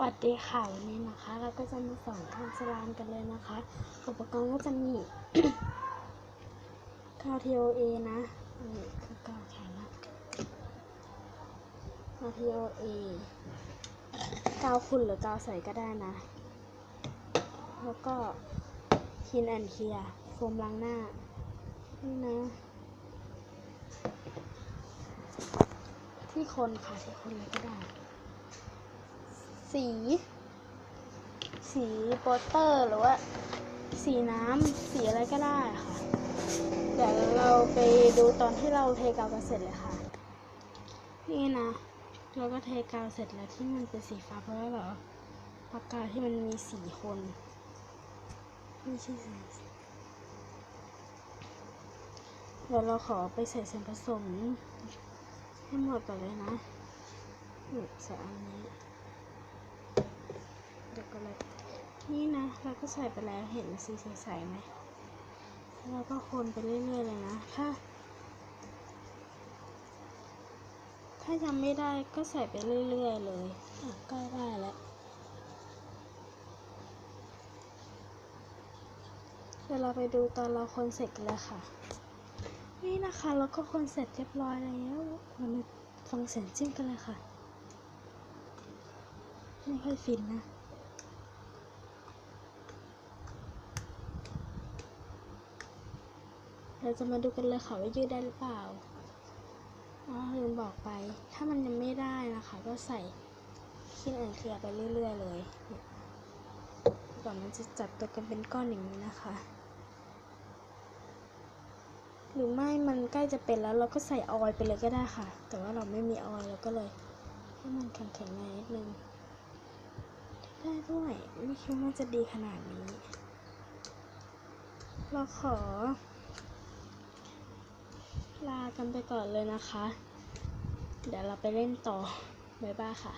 วัสดีค่ะวันนี้นะคะ เราก็จะมาสอนทำสลามกันเลยนะคะอุปกรณ์ก็จะมีกาว TOA นะนนี้คือกาวแข็งนะกาว TOA กาวขุ่นหรือกาวใสก็ได้นะ แล้วก็คินแอนเทียโฟมล้างหน้านี่นะ ที่คนค่ะที่คนเลยก็ได้ สี สีโปสเตอร์หรือว่า สีน้ำสีอะไรก็ได้ค่ะ เดี๋ยวเราไปดูตอนที่เราเทกาวกันเสร็จเลยค่ะ นี่นะเราก็เทกาวเสร็จแล้วที่มันเป็นสีฟ้าเพราะว่าแบบว่าปากกาที่มันมีสีคนไม่ใช่สีเดี๋ยวเราขอไปใส่ส่วนผสมให้หมดก่อนเลยนะนี่ใส่อันนี้ ยวก็เลย นี่นะ เราก็ใส่ไปแล้วเห็นสีใสๆไหมแล้วเราก็คนไปเรื่อยๆเลยนะ ถ้า ถ้ายังไม่ได้ก็ใส่ไปเรื่อยๆเลยอะใกล้ได้แล้วเดี๋ยวเราไปดูตอนเราคนเสร็จเลยค่ะ นี่นะคะเราก็คนเสร็จเรียบร้อยแล้วเรามาฟังเสียงจิ้มกันเลยค่ะ ไม่ค่อยฟินนะ เราจะมาดูกันเลยค่ะว่ายืดได้หรือเปล่าอ๋อลืมบอกไป ถ้ามันยังไม่ได้นะคะ ก็ใส่ขี้นอ่อนเคลียร์ไปเรื่อย ๆ เลยก่อนมันจะจับตัวกันเป็นก้อนอย่างนี้นะคะ หรือไม่มันใกล้จะเป็นแล้วเราก็ใส่ออยล์ไปเลยก็ได้ค่ะ แต่ว่าเราไม่มีออยล์เราก็เลยให้มันแข็งๆหน่อยนิดนึงได้ด้วยไม่คิดว่าจะดีขนาดนี้ เราขอ ลากันไปก่อนเลยนะคะ เดี๋ยวเราไปเล่นต่อ บ๊ายบายค่ะ